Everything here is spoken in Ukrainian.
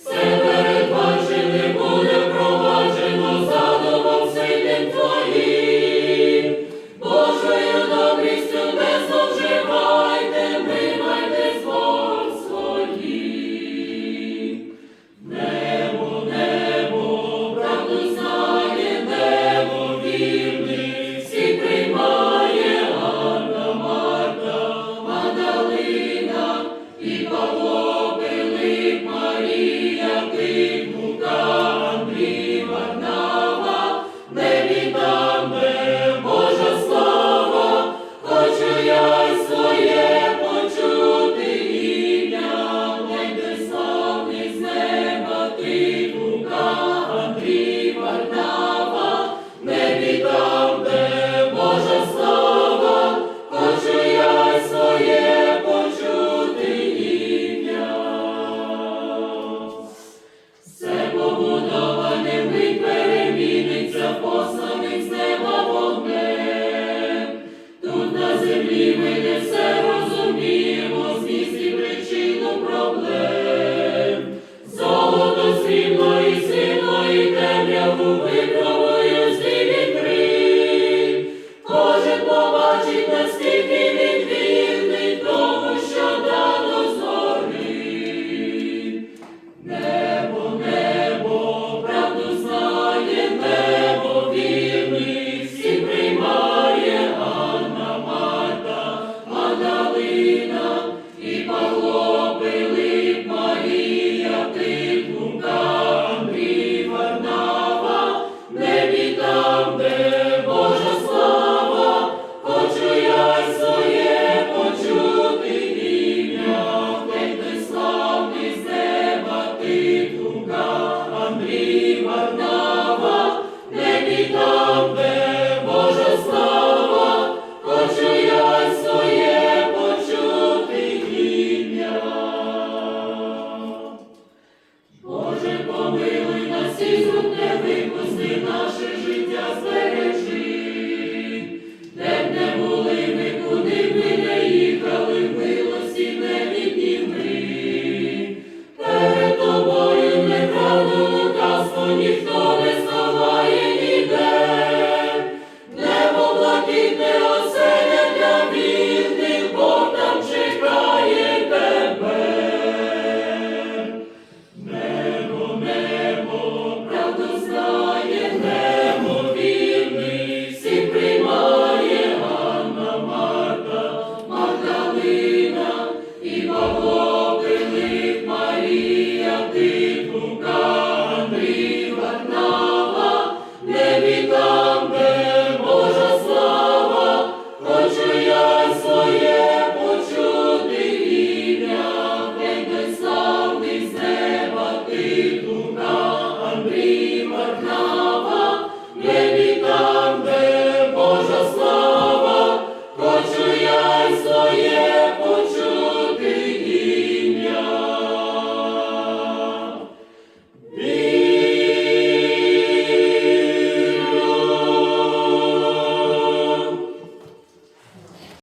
Все передбачене буде проваджено задумом сильним твоїм. Marija, ти, Андрій, Варнава, не віддав.